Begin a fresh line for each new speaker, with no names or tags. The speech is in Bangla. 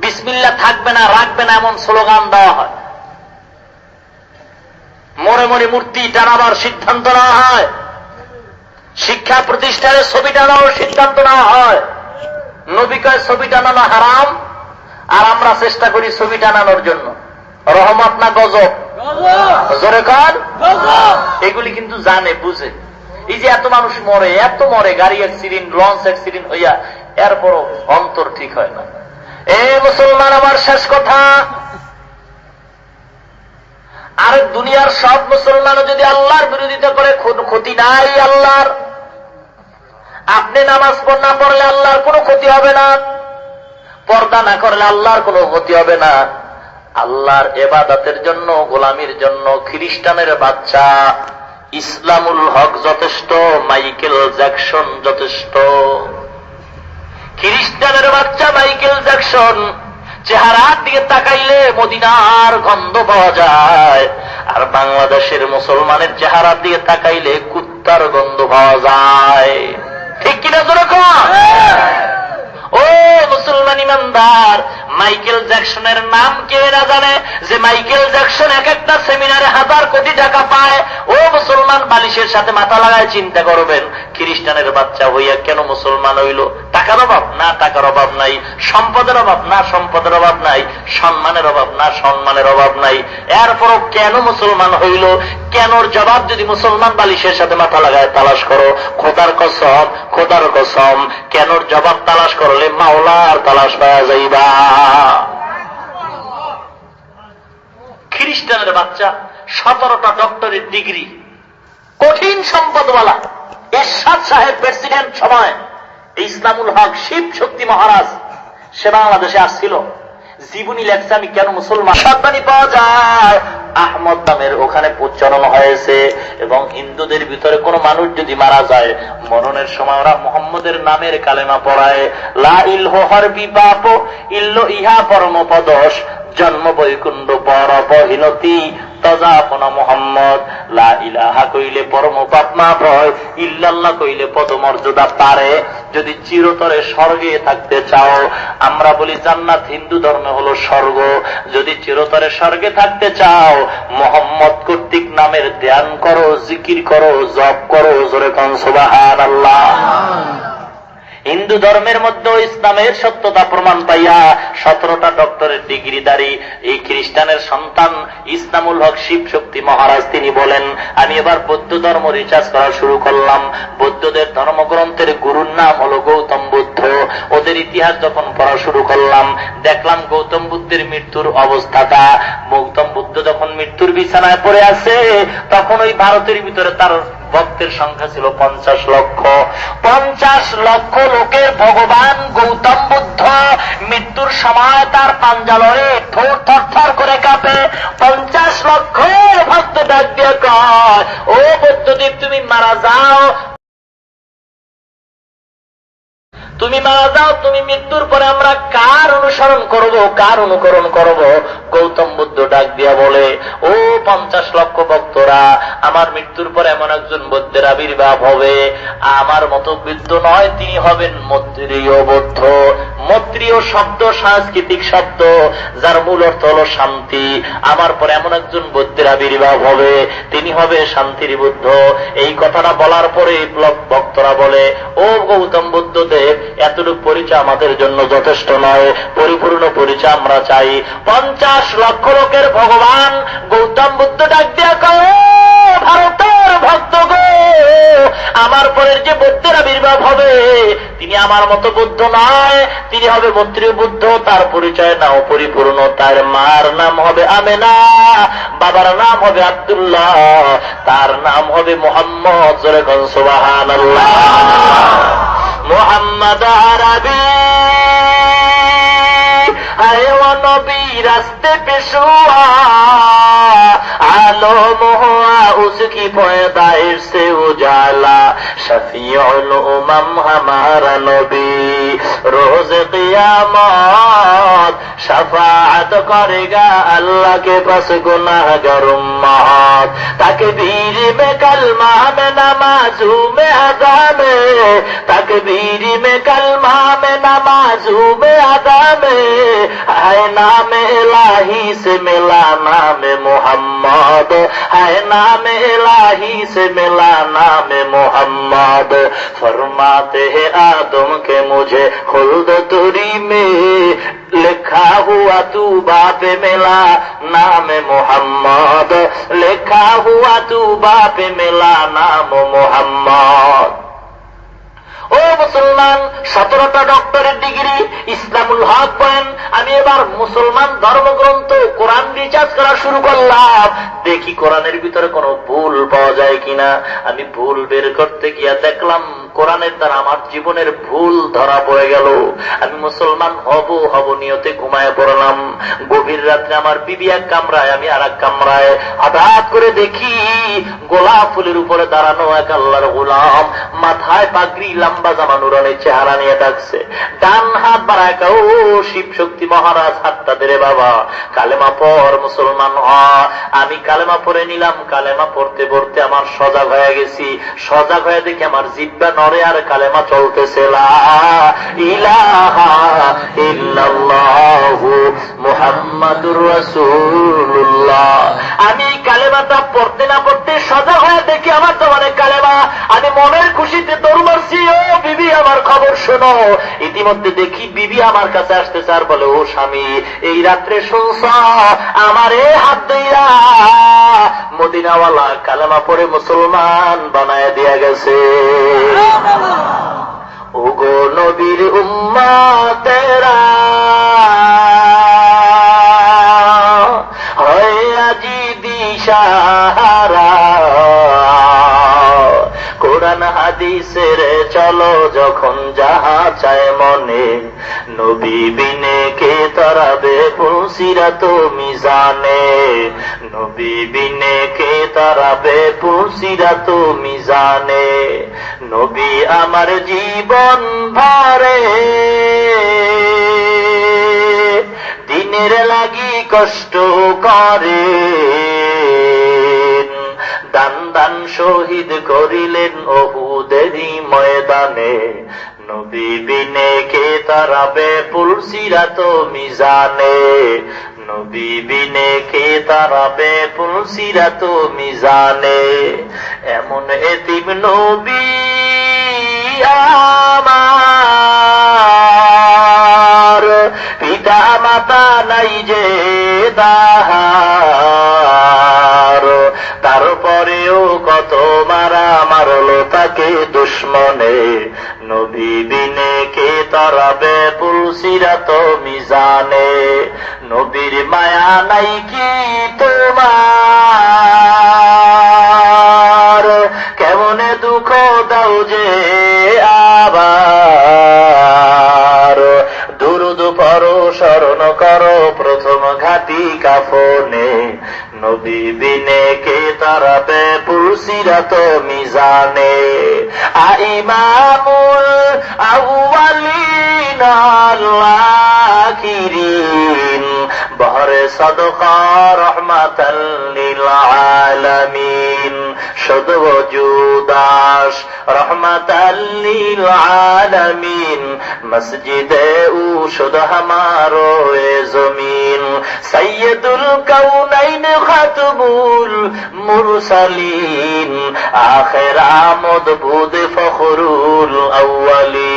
বিসমিল্লা থাকবে না রাখবে না এমন স্লোগান দেওয়া হয়। মরে মরে মূর্তি টানাবার সিদ্ধান্ত নেওয়া হয়। শিক্ষা প্রতিষ্ঠানের ছবি টানানোর সিদ্ধান্ত নেওয়া হয়। নবিকায় ছবি টানানো হারাম আর আমরা চেষ্টা করি ছবি টানানোর জন্য। রহমত না গজব? জোরে কর এগুলি কিন্তু জানে বুঝে। এই যে এত মানুষ মরে এত মরে গাড়ি অ্যাক্সিডেন্ট লঞ্চ অ্যাক্সিডেন্ট হইয়া এরপরও অন্তর ঠিক হয় না। এ মুসলমান, আমার শেষ কথা। আর দুনিয়ার সব মুসলমানও যদি আল্লাহর বিরোধিতা করে ক্ষতি নাই আল্লাহর। আপনি নামাজ না পড়লে আল্লাহর কোনো ক্ষতি হবে না। পর্দা না করলে আল্লাহর কোনো ক্ষতি হবে না। আল্লাহর এবাদাতের জন্য, গোলামির জন্য, খ্রিস্টানের বাচ্চা, ইসলামুল হক যথেষ্ট, মাইকেল জ্যাকসন যথেষ্ট। খ্রিস্টানের বাচ্চা মাইকেল জ্যাকসন। চেহারার দিকে তাকাইলে মদিনার গন্ধ পাওয়া যায়। আর বাংলাদেশের মুসলমানের চেহারার দিকে তাকাইলে কুত্তার গন্ধ পাওয়া যায়। ঠিক কিনা যেরকম ও মুসলমান ইমানদার মাইকেল জ্যাকসনের নাম কেউ না জানে? যে মাইকেল জ্যাকসন এক একটা সেমিনারে হাজার কোটি টাকা পায় ও মুসলমান বালিশের সাথে মাথা লাগায় চিন্তা করবেন। খ্রিস্টানের বাচ্চা হইয়া কেন মুসলমান হইল? টাকার অভাব? না, টাকার অভাব নাই। সম্পদের অভাব? না, সম্পদের অভাব নাই। সম্মানের অভাব? না, সম্মানের অভাব নাই। এরপরও কেন মুসলমান হইল? কেনর জবাব যদি মুসলমান বালিশের সাথে মাথা লাগায় তালাশ করো? খোদার কসম খোদার কসম। কেনর জবাব তালাশ করলে মাওলার তালাশ পাওয়া যাইবা। খ্রিস্টানের বাচ্চা, সতেরোটা ডক্টরের ডিগ্রি কঠিন সম্পদ সম্পদওয়ালা। এরশাদ সাহেব প্রেসিডেন্ট সময় ইসলামুল হক শিব শক্তি মহারাজ সে বাংলাদেশে আসছিল। জীবনী লেখছে, আমি কেন মুসলমান? সাবধানী পাওয়া যায়, আহমদ নামের ওখানে উচ্চারণ হয়েছে এবং হিন্দুদের ভিতরে কোনো মানুষ যদি মারা যায়, মরণের সময় ওরা মোহাম্মদের নামের কালেমা পড়ায়, লা ইলহ হর বিপাপ ইল্ল ইহা পরম পদস জন্ম বৈকুণ্ড পর কইলে পরম পাপ মাপ ইল্লাল্লাহ কইলে পদমর্যাদা পারে। যদি চিরতরে স্বর্গে থাকতে চাও, আমরা বলি জান্নাত হিন্দু ধর্মে হলো স্বর্গ। যদি চিরতরে স্বর্গে থাকতে চাও, মোহাম্মদ কর্তৃক নামের ধ্যান করো, জিকির করো, জপ করো, জোরে কন সুবাহান আল্লাহ হিন্দু ধর্মের মধ্যে ইসলামের সত্যতা প্রমাণ পাইয়া সতেরোটা ডক্টরের ডিগ্রিদারি এই খ্রিস্টানের সন্তান ইসলামুল হক শিব শক্তি মহারাজ তিনি বলেন, আমি এবার বৌদ্ধ ধর্ম রিচার্জ করা শুরু করলাম। বৌদ্ধদের ধর্মগ্রন্থের গুরুর নাম হলো গৌতম বুদ্ধ। ওদের ইতিহাস যখন পড়া শুরু করলাম, দেখলাম গৌতম বুদ্ধের মৃত্যুর অবস্থাটা। গৌতম বুদ্ধ যখন মৃত্যুর বিছানায় পড়ে আছে, তখন ওই ভারতের ভিতরে তার ভক্তের সংখ্যা ছিল পঞ্চাশ লক্ষ। পঞ্চাশ লক্ষ লোকের ভগবান গৌতম বুদ্ধ মৃত্যুর সময় তার পাঞ্জালরে ঠোঁট থর করে কাঁপে পঞ্চাশ লক্ষ ভক্ত ডাক দিয়ে কয়, ও বুদ্ধদেব তুমি মারা যাও। তুমি মারা যাও, তুমি মৃত্যুর পরে আমরা কার অনুসরণ করব, কার অনুকরণ করব? গৌতম বুদ্ধ ডাক দিয়া বলে, ও পঞ্চাশ লক্ষ ভক্তরা, আমার মৃত্যুর পরে এমন একজন বুদ্ধের আবির্ভাব হবে। আমার মতো বৃদ্ধ নয়, তিনি হবেন মৈত্রীয় বৌদ্ধ। মৈত্রীয় শব্দ, সাংস্কৃতিক শব্দ, যার মূল অর্থ হল শান্তি। আমার পরে এমন একজন বুদ্ধের আবির্ভাব হবে, তিনি হবে শান্তির বুদ্ধ। এই কথাটা বলার পরে ভক্তরা বলে, ও গৌতম বুদ্ধদেব, এতটুকু পরিচয় আমাদের জন্য যথেষ্ট নয়। পরিপূর্ণ পরিচয় আমরা চাই। পঞ্চাশ লক্ষ লোকের ভগবান গৌতম বুদ্ধ ডাক দিয়া কয় ভারতের ভক্ত গো, আমার পরের যে বুদ্ধের আবির্ভাব হবে, তিনি আমার মতো বুদ্ধ নয়, তিনি হবে মন্ত্রীয় বুদ্ধ, তার পরিচয় নাও পরিপূর্ণ, তার মার নাম হবে আমেনা, বাবার নাম হবে আব্দুল্লাহ, তার নাম হবে মোহাম্মদ সোবাহান মোহাম্মদ আরবি নবী রাস্তে পেশুয়া আলো মোহা উসকি পয়দায়ের সে উজালা। সফিয়ন উমাম হামারা নবী রোজ কিয়ামত উম্মত সাফাত করে গা আল্লাহকে পাশ গুনাহগার উম্মত। তাকে বীর মে কালমা মে নামাজু মে আজামে তাকে বীর মে কালমা মে নামাজু মে আজামে হায় নামে এলাহি সে মেলা নামে মোহাম্মদ, হায় নামে এলাহি সে মেলা নামে মোহাম্মদ। ফরমাতে হে আদম কে মুঝে খুলদ তুরি মে লেখা হুয়া তু বাপে মেলা, নামে মোহাম্মদ। লেখা হুয়া তু বাপে মেলা, নাম মোহাম্মদ। ও মুসলমান, সতেরোটা ডক্টরের ডিগ্রি ইসলামুল হক পেন আমি এবার মুসলমান ধর্মগ্রন্থ, কোরআন রিচার্জ করা শুরু করলাম। দেখি কোরআনের ভিতরে কোন ভুল পাওয়া যায় কিনা। আমি ভুল বের করতে গিয়া দেখলাম কোরআনের দ্বারা আমার জীবনের ভুল ধরা পড়ে গেল। আমি মুসলমান হব হব নিয়তে ঘুমায় পড়লাম। গভীর রাত্রে আমার বিবি এক কামরায়, আমি আর এক কামরায় হঠাৎ করে দেখি গোলাপ ফুলের উপরে দাঁড়ানো এক আল্লাহর গোলাম। মাথায় পাগড়ি, লম্বা জামা নুরানের চেহারা নিয়ে ডাকছে। ডান হাত বাড়ায় ও শিব শক্তি মহারাজ, হাতটা দেরে বাবা। কালেমা পর মুসলমান হ। আমি কালেমা পড়ে নিলাম, কালেমা পড়তে পড়তে আমার সজাগ হয়ে গেছি। সজাগ হয়ে দেখি আমার জিব্বা নরে আর কালেমা চলতেছে। আমি কালেমাটা পড়তে না পড়তে সজাগ হয়ে দেখি আমার তোমার কালেমা। আমি মনের খুশিতে দৌড় মারছি ও বিবি আমার খবর শোনো। ইতিমধ্যে দেখি বিবি আমার কাছে আসতেছে আর বলে ও স্বামী এই রাত্রে শুনছ? আমার এ হাত দইরা মদিনাওয়ালা কালেমা পরে মুসলমান বানায় দিয়া গেছে। ওগো নবীর উম্মা হাদিসের চলো যখন যাহা চায় মনে। নবী বিনে কে তরাবে তো মিজানে। নবী বিনে কে তরাবে তো মিজানে। নবী আমার জীবন ভরে। দিনের লাগি কষ্ট করে। দান দান শহীদ করিলেন অহুদেরই ময়দানে। নবী বিনে কে তারাবে পুলসিরা তো মিজানে। নবী বিনে কে তারাবে পুলসিরা তো মিজানে। এমন এতিম নবী আমার। পিতা মাতা নাই যে তারপরেও কত মারা মারলো তাকে দুশ্মনে। নবী বিনে কে তারাবে পুলসিরা তো মিজানে। নবীর মায়া নাই কি তোমার? কেমনে দুঃখ দাও যে আবার? দুরুদ পর শরণ করো প্রথম ঘাটি কাফনে। নবী বিনে কে তারাবে তো মিজানে? আইমামুল আউয়ালিন আল্লাহিরিন বহরে সদকা রহমাতাল্লিল আলামিন। শুধু মসজিদে উ শুধু হামারো জমিন। সৈয়দুল কাউনাইন খাতবুল মুরসালিন। আখের আমদ বুদ ফখরুল আউয়ালিন।